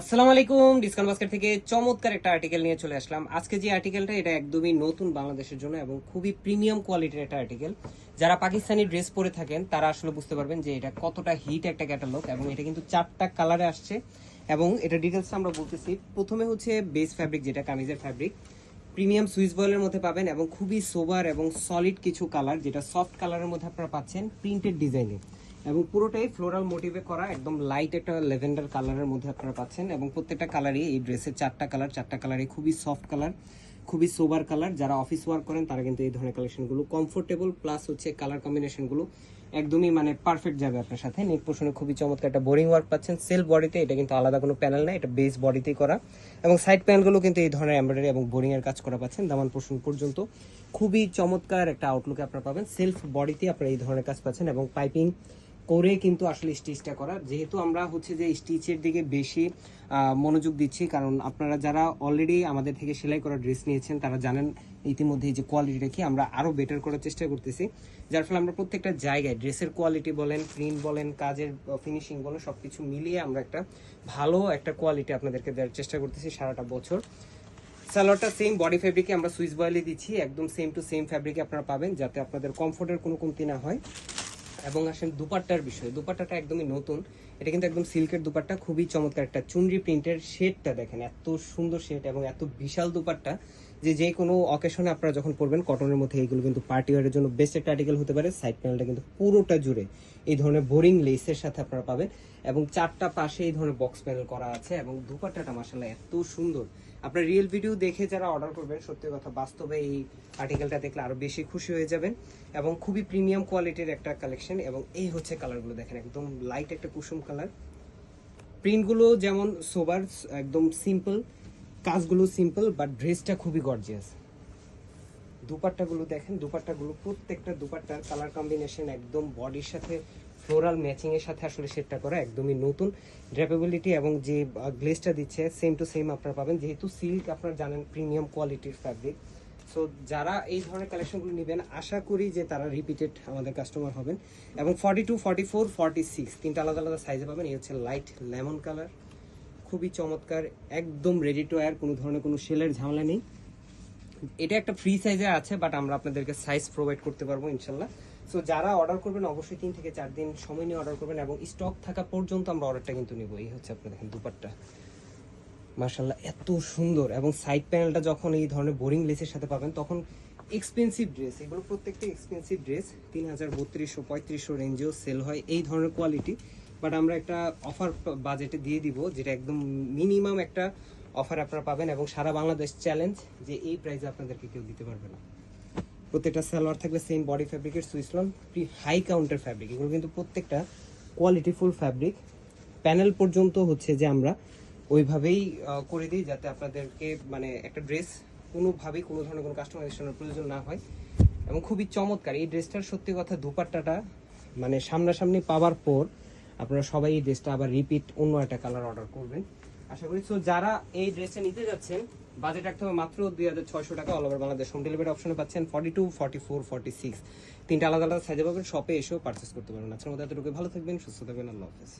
আসসালামু আলাইকুম, discount basket থেকে চমৎকার একটা আর্টিকেল নিয়ে চলে আসলাম। আজকে যে আর্টিকেলটা এটা একদমই নতুন বাংলাদেশের জন্য এবং খুবই প্রিমিয়াম কোয়ালিটির একটা আর্টিকেল যারা পাকিস্তানি ড্রেস পরে থাকেন, তারা আসলে বুঝতে পারবেন যে এটা কতটা হিট একটা ক্যাটালগ এবং এটা কিন্তু চারটা কালারে আসছে এবং এটা ডিটেলস আমরা বলতেছি। প্রথমে হচ্ছে বেস ফ্যাব্রিক যেটা কামিজের ফ্যাব্রিক প্রিমিয়াম সুইস বয়েলের মধ্যে পাবেন এবং খুবই সোবার এবং সলিড কিছু কালার যেটা সফট কালারের মধ্যে আপনারা পাচ্ছেন প্রিন্টেড ডিজাইনে এবং পুরোটাই ফ্লোরাল মোটিভে করা, একদম লাইট একটা লেভেন্ডার কালারের মধ্যে আপনারা পাচ্ছেন। এবং প্রত্যেকটা কালারই এই ড্রেসের চারটা কালার চারটা কালারই খুবই সফট কালার খুবই সোবার কালার যারা অফিস ওয়ার্ক করেন, তারা কিন্তু এই ধরনের কালেকশনগুলো কমফোর্টেবল প্লাস হচ্ছে কালার কম্বিনেশনগুলো একদমই মানে পারফেক্ট যাবে আপনার সাথে। নেক পোর্শনে খুবই চমৎকার একটা বোরিং ওয়ার্ক পাচ্ছেন। সেলফ বডিতে এটা কিন্তু আলাদা কোনো প্যানেল না এটা বেস বডিতেই করা। এবং সাইড প্যানেলগুলো কিন্তু এই ধরনের এমব্রয়ডারি এবং বোরিং এর কাজ করা পাচ্ছেন দামান পোর্শন পর্যন্ত। খুবই চমৎকার একটা আউটলুকে আপনারা পাবেন। সেলফ বডিতে আপনারা এই ধরনের কাজ পাচ্ছেন এবং পাইপিং করে কিন্তু আসলে স্টিচটা করা যেহেতু আমরা হচ্ছে যে স্টিচের দিকে বেশি মনোযোগ দিচ্ছি, কারণ আপনারা যারা অলরেডি আমাদের থেকে সেলাই করা ড্রেস নিয়েছেন, তারা জানেন ইতিমধ্যে যে কোয়ালিটিটা কি, আমরা আরও বেটার করার চেষ্টা করতেছি। যার ফলে আমরা প্রত্যেকটা জায়গায় ড্রেসের কোয়ালিটি বলেন প্রিন্ট বলেন, কাজের ফিনিশিং বলেন সব কিছু মিলিয়ে আমরা একটা ভালো একটা কোয়ালিটি আপনাদেরকে দেওয়ার চেষ্টা করতেছি সারাটা বছর। সালোয়ারটা সেম বডি ফেব্রিকে আমরা সুইচ বয়েলে দিচ্ছি, একদম সেম টু সেম ফ্যাব্রিকে আপনারা পাবেন, যাতে আপনাদের কমফোর্টের কোনো কমতি না হয়। এবং আসেন দুপাট্টার বিষয়। দুপাট্টাটা একদমই নতুন। এটা কিন্তু একদম সিল্কের দুপাট্টা, খুবই চমৎকার। একটা চুনরি প্রিন্টের শেডটা দেখেন, এত সুন্দর শেড এবং এত বিশাল দুপাট্টা। যে যে কোনো অকেশনে আপনারা যখন পরবেন কটনের মধ্যে এইগুলো কিন্তু পার্টি ওয়ারের জন্য বেস্ট একটা আর্টিকেল হতে পারে। সাইড প্যানেলটা কিন্তু পুরোটা জুড়ে এই ধরনের বোরিং লেসের সাথে আপনারা পাবেন এবং চারটা পাশে এই ধরনের বক্স প্যানেল করা আছে এবং দুপাট্টাটা মাসাল্লাহ এত সুন্দর। আপনার রিয়েল ভিডিও দেখে যারা অর্ডার করবেন, সত্যি কথা বাস্তবে এই আর্টিকেলটা দেখলে আরও বেশি খুশি হয়ে যাবেন এবং খুবই প্রিমিয়াম কোয়ালিটির একটা কালেকশন এবং এই হচ্ছে কালারগুলো দেখেন, একদম লাইট একটা কুসুম কালার প্রিন্টগুলো যেমন সোবার একদম সিম্পল কাজগুলো সিম্পল বাট ড্রেসটা খুবই গর্জিয়াস দুপাট্টাগুলো দেখেন, দুপাট্টাগুলো প্রত্যেকটা দুপাট্টার কালার কম্বিনেশন একদম বডির সাথে ফ্লোরাল ম্যাচিংয়ের সাথে আসলে সেটটা করা একদমই নতুন। ড্রেপেবিলিটি এবং যে গ্লেসটা দিচ্ছে সেম টু সেম আপনারা পাবেন। যেহেতু সিল্ক আপনারা জানেন প্রিমিয়াম কোয়ালিটির ফ্যাব্রিক সো যারা এই ধরনের কালেকশনগুলো নেবেন, আশা করি যে তারা রিপিটেড আমাদের কাস্টমার হবেন। এবং forty two forty four forty six তিনটা আলাদা আলাদা সাইজে পাবেন। এই হচ্ছে লাইট লেমন কালার খুবই চমৎকার, একদম রেডি টু এয়ার কোনো ধরনের কোনো সেলের ঝামেলা নেই। এটা একটা ফ্রি সাইজে আছে বাট আমরা আপনাদেরকে সাইজ প্রোভাইড করতে পারব, ইনশাল্লাহ। সো যারা অর্ডার করবেন, অবশ্যই তিন থেকে চার দিন সময় নিয়ে অর্ডার করবেন, এবং স্টক থাকা পর্যন্ত আমরা অর্ডারটা কিন্তু নিব। এই হচ্ছে আপনার দেখেন দুপাট্টা। মার্শাল্লাহ এত সুন্দর, এবং সাইড প্যানেলটা যখন এই ধরনের বোরিং লেসের সাথে পাবেন, তখন এক্সপেন্সিভ ড্রেস এগুলো প্রত্যেকটা এক্সপেন্সিভ ড্রেস তিন হাজার বত্রিশশো পঁয়ত্রিশশো রেঞ্জেও সেল হয়। এই ধরনের কোয়ালিটি বাট আমরা একটা অফার বাজেটে দিয়ে দিব, যেটা একদম মিনিমাম একটা অফার আপনারা পাবেন এবং সারা বাংলাদেশ চ্যালেঞ্জ যে এই প্রাইসে আপনাদেরকে কেউ দিতে পারবে না। প্রত্যেকটা সালোয়ার থাকবে সেম বডি ফ্যাব্রিকের সুইসলন হাই কাউন্টার ফ্যাব্রিক এগুলো কিন্তু প্রত্যেকটা কোয়ালিটিফুল ফ্যাব্রিক প্যানেল পর্যন্ত হচ্ছে যে আমরা ওইভাবেই করে দিই যাতে আপনাদেরকে মানে একটা ড্রেস কোনোভাবেই কোনো ধরনের কোনো কাস্টমাইজেশনের প্রয়োজন না হয়। এবং খুবই চমৎকার, এই ড্রেসটার সত্যি কথা দুপাট্টাটা মানে সামনাসামনি পাওয়ার পর আপনারা সবাই এই ড্রেসটা আবার রিপিট অন্য একটা কালার অর্ডার করবেন। আশা করি সো যারা এই ড্রেসটা নিতে যাচ্ছেন বাজেট রাখতে হবে মাত্র দুই হাজার ছয়শো টাকা all over Bangladesh. Home delivery অপশনে পাচ্ছেন forty two forty four forty six তিনটা আলাদা আলাদা সাইজে পাবেন শপে এসেও পারচেস করতে পারবেন। আজকের মধ্যে এতটুকু ভালো থাকবেন, সুস্থ থাকবেন, আল্লাহ হাফেজ।